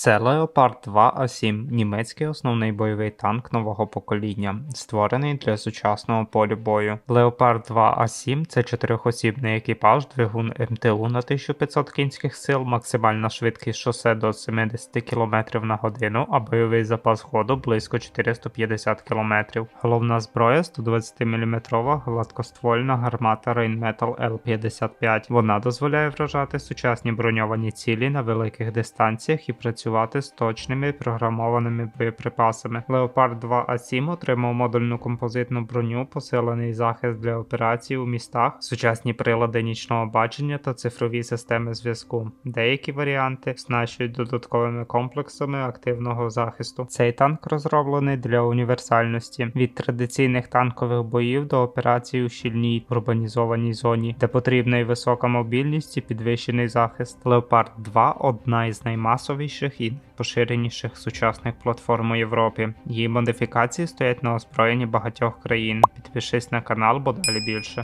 Це Leopard 2 А7, німецький основний бойовий танк нового покоління, створений для сучасного полю бою. Leopard 2 А7 це чотирьохосібний екіпаж, двигун МТУ на 1500 кінських сил, максимальна швидкість шосе до 70 км на годину, а бойовий запас ходу близько 450 км. Головна зброя 120 мм гладкоствольна гармата Rheinmetall L55. Вона дозволяє вражати сучасні броньовані цілі на великих дистанціях і працювати з точними програмованими боєприпасами. Leopard 2 А7 отримав модульну композитну броню, посилений захист для операцій у містах, сучасні прилади нічного бачення та цифрові системи зв'язку. Деякі варіанти оснащують додатковими комплексами активного захисту. Цей танк розроблений для універсальності від традиційних танкових боїв до операцій у щільній урбанізованій зоні, де потрібна і висока мобільність і підвищений захист. Leopard 2 одна із наймасовіших і поширеніших сучасних платформ у Європі. Її модифікації стоять на озброєнні багатьох країн. Підпишись на канал, бо далі більше.